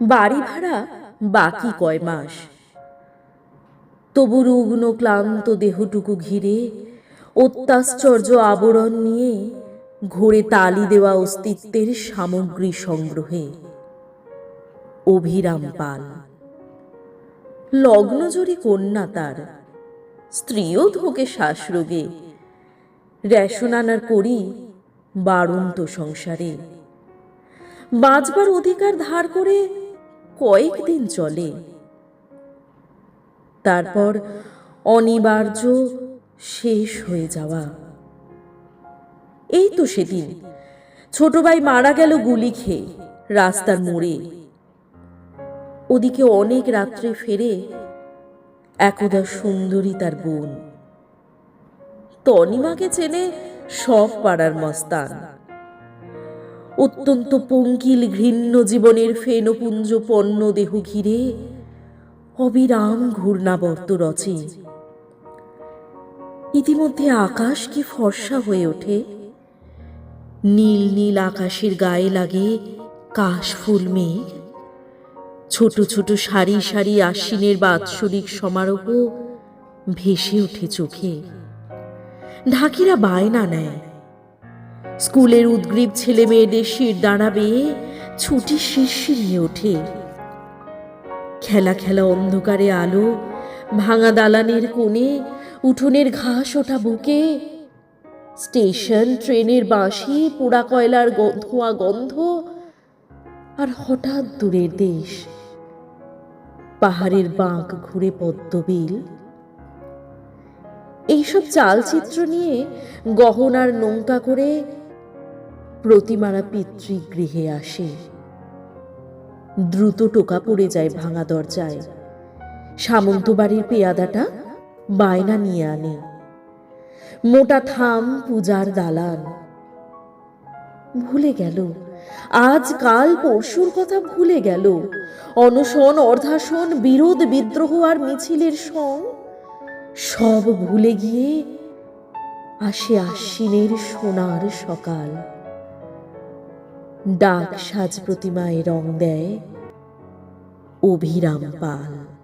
বাড়ি ভাড়া বাকি কয় মাস। তবু রুগ্ন ক্লান্ত দেহটুকু ঘিরে অত্যাশ্চর্য আবরণ নিয়ে ঘোরে তালি দেওয়া অস্তিত্বের সামগ্রী সংগ্রহে অভিরাম পাল। লগ্নজুরি কন্যা তার, স্ত্রীও ধোকে শ্বাসরোগে। রেশন আনার করি বাড়ন্ত সংসারে। বাঁচবার অধিকার ধার করে কয়েকদিন চলে। তারপর অনিবার্য শেষ হয়ে যাওয়া। এই তো সেদিন। ছোট ভাই মারা গেল গুলি খেয়ে, রাস্তার মোড়ে। ওদিকে অনেক রাত্রে ফেরে একদা সুন্দরী তার বোন। তনিমাকে চেনে সব পাড়ার মস্তান। অত্যন্ত পঙ্কিল ঘৃণ্য জীবনের ফেনপুঞ্জ পণ্য দেহ ঘিরে অবিরাম ঘূর্ণাবর্ত রচে। ইতিমধ্যে আকাশ কি ফর্সা হয়ে ওঠে? নীল নীল আকাশের গায়ে লাগে কাশ ফুল মেঘ। ছোট ছোট সারি সারি আশ্বিনের বাৎসরিক সমারোহ ভেসে ওঠে চোখে। ঢাকিরা বায়না নেয়। স্কুলের উদ্গ্রীব ছেলে মেয়েদের শির দাঁড়া বেয়ে ছুটি শিরশিরিয়ে ওঠে। খেলা খেলা অন্ধকারে আলো, ভাঙা দালানের কোণে, উঠোনের ঘাস ওঠা বুকে, স্টেশন ট্রেনের বাঁশি পোড়া কয়লার ধোঁয়া গন্ধ, আর হঠাৎ দূরের দেশ। পাহাড়ের বাঁক ঘুরে পদ্মবিল এইসব চালচিত্র নিয়ে গহনার নৌকা করে প্রতিমারা পিতৃগৃহে আসে। দ্রুত টোকা পড়ে যায় ভাঙা দরজায়। সামন্ত বাড়ির পেয়াদাটা বায়না নিয়ে আনে। মোটা থাম পূজার দালান। ভুলে গেল। আজ কাল পরশুর কথা ভুলে গেল। অনশন, অর্ধাসন, বিরোধ, বিদ্রোহ আর মিছিলের সং সব ভুলে গিয়ে আসে আশ্বিনের সোনার সকাল। ডাক সাজ প্রতিমায় রং দেয় অভিরাম পাল।